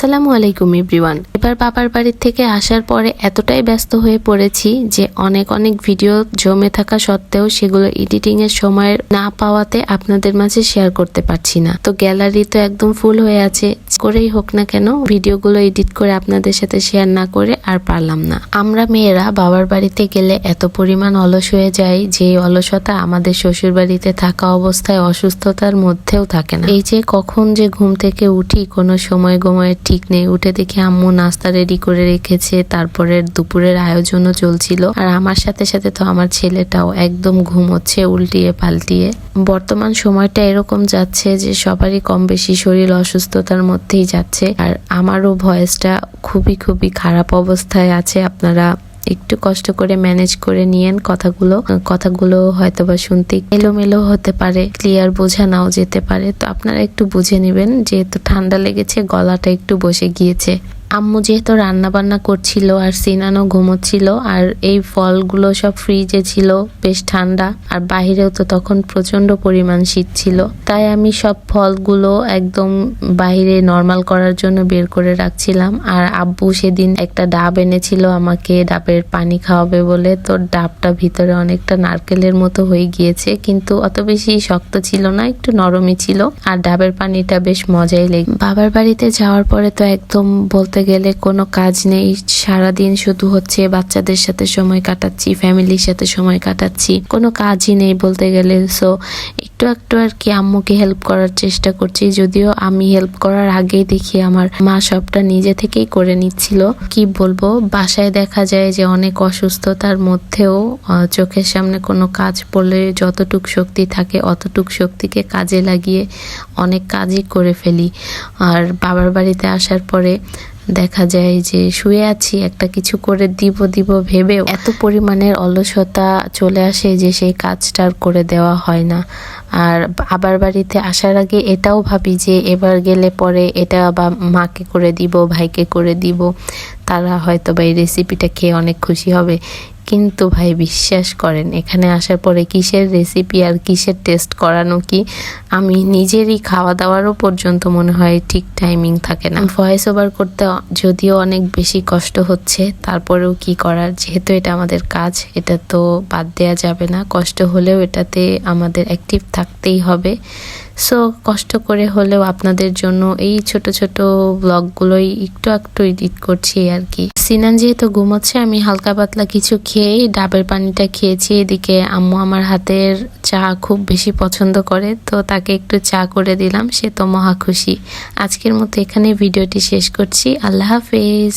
আসসালামু আলাইকুম এভরিওয়ান। এবার বাবার বাড়ির থেকে আসার পরে এতটাই ব্যস্ত হয়ে পড়েছি যে অনেক অনেক ভিডিও জমে থাকা সত্ত্বেও সেগুলো এডিটিং এর সময় না পাওয়াতে আপনাদের মাঝে শেয়ার করতে পারছি না। তো গ্যালারি তো একদম ফুল হয়ে আছে। করেই হোক না কেন, ভিডিওগুলো এডিট করে আপনাদের সাথে শেয়ার না করে আর পারলাম না। আমরা মেয়েরা বাবার বাড়িতে গেলে এত পরিমাণ অলস হয়ে যায় যে অলসতা আমাদের শ্বশুর বাড়িতে থাকা অবস্থায় অসুস্থতার মধ্যেও থাকে না। এই যে কখন যে ঘুম থেকে উঠি, কোনো সময় গোময়ের ঠিক নেই, উঠে দেখি আম্মু নাস্তা রেডি করে রেখেছে তারপরে দুপুরের আয়োজনও চলছিল। আর আমার সাথে সাথে তো আমার ছেলেটাও একদম ঘুমোচ্ছে উল্টিয়ে পাল্টিয়ে। বর্তমান সময়টা এরকম যাচ্ছে যে সবারই কম বেশি শরীর অসুস্থতার মধ্যেই যাচ্ছে। আর আমারও ভয়েসটা খুবই খুবই খারাপ অবস্থায় আছে। আপনারা একটু কষ্ট করে ম্যানেজ করে নিয়েন কথাগুলো। কথাগুলো হয়তো বা শুনতে এলোমেলো হতে পারে ক্লিয়ার বোঝা নাও যেতে পারে। তো আপনারা একটু বুঝে নেবেন, যেহেতু ঠান্ডা লেগেছে, গলাটা একটু বসে গিয়েছে। আম্মু যেহেতু রান্না বান্না করছিল আর সিনানো ঘুমোচ্ছিল আর এই ফলগুলো সব ফ্রিজে ছিল, বেশ ঠান্ডা আর বাহিরেও তো তখন প্রচণ্ড পরিমাণ শীত ছিল। তাই আমি সব ফলগুলো একদম বাইরে নর্মাল করার জন্য বের করে রাখছিলাম আর আব্বু সেদিন একটা ডাব এনেছিল আমাকে ডাবের পানি খাওয়াবে বলে। তো ডাবটা ভিতরে অনেকটা নারকেলের মতো হয়ে গিয়েছে, কিন্তু অত বেশি শক্ত ছিল না, একটু নরমই ছিল। আর ডাবের পানিটা বেশ মজাই লেগে বাবার বাড়িতে যাওয়ার পরে তো একদম বলতে গেলে কোনো কাজ নেই। সারাদিন শুধু হচ্ছে বাচ্চাদের সাথে সময় কাটাচ্ছি ফ্যামিলির সাথে সময় কাটাচ্ছি। কোনো কাজই নেই বলতে গেলে। সো একটু একটু আর কি আম্মুকে হেল্প করার চেষ্টা করছি। যদিও আমি হেল্প করার আগেই দেখি আমার মা সবটা নিজে থেকেই করে নিচ্ছিল। কি বলব? বাসায় দেখা যায় যে অনেক অসুস্থতার মধ্যেও চোখের সামনে কোনো কাজ পড়লে যতটুক শক্তি থাকে অতটুক শক্তিকে কাজে লাগিয়ে অনেক কাজই করে ফেলি। আর বাবার বাড়িতে আসার পরে দেখা যায় যে শুয়ে আছি, একটা কিছু করে দিব দিব ভেবে এত পরিমাণের অলসতা চলে আসে যে সেই কাজটা আর করে দেওয়া হয় না। আর আবার বাড়িতে আসার আগে এটাও ভাবি যে এবার গেলে পরে এটা বা মাকে করে দিব, ভাইকে করে দিব। তারা হয়তো বা এই রেসিপিটা খেয়ে অনেক খুশি হবে। কিন্তু ভাই বিশ্বাস করেন, এখানে আসার পরে কিসের রেসিপি আর কিসের টেস্ট করানো কি, আমি নিজেরই খাওয়া দাওয়ারও পর্যন্ত মনে হয় ঠিক টাইমিং থাকে না। ভয়েস ওভার করতে যদিও অনেক বেশি কষ্ট হচ্ছে, তারপরেও কি করার? যেহেতু এটা আমাদের কাজ, এটা তো বাদ দেওয়া যাবে না। কষ্ট হলেও এটাতে আমাদের অ্যাক্টিভ থাকতেই হবে। সো কষ্ট করে হলেও আপনাদের জন্য এই ছোট ছোট ব্লগগুলোই একটু একটু এডিট করছি আর কি সিনান যেহেতু ঘুমোচ্ছে, আমি হালকা পাতলা কিছু খেয়েই ডাবের পানিটা খেয়েছি। এদিকে আম্মু আমার হাতের চা খুব বেশি পছন্দ করে, তো তাকে একটু চা করে দিলাম। সে তো মহা খুশি। আজকের মতো এখানে ভিডিওটি শেষ করছি। আল্লাহ হাফেজ।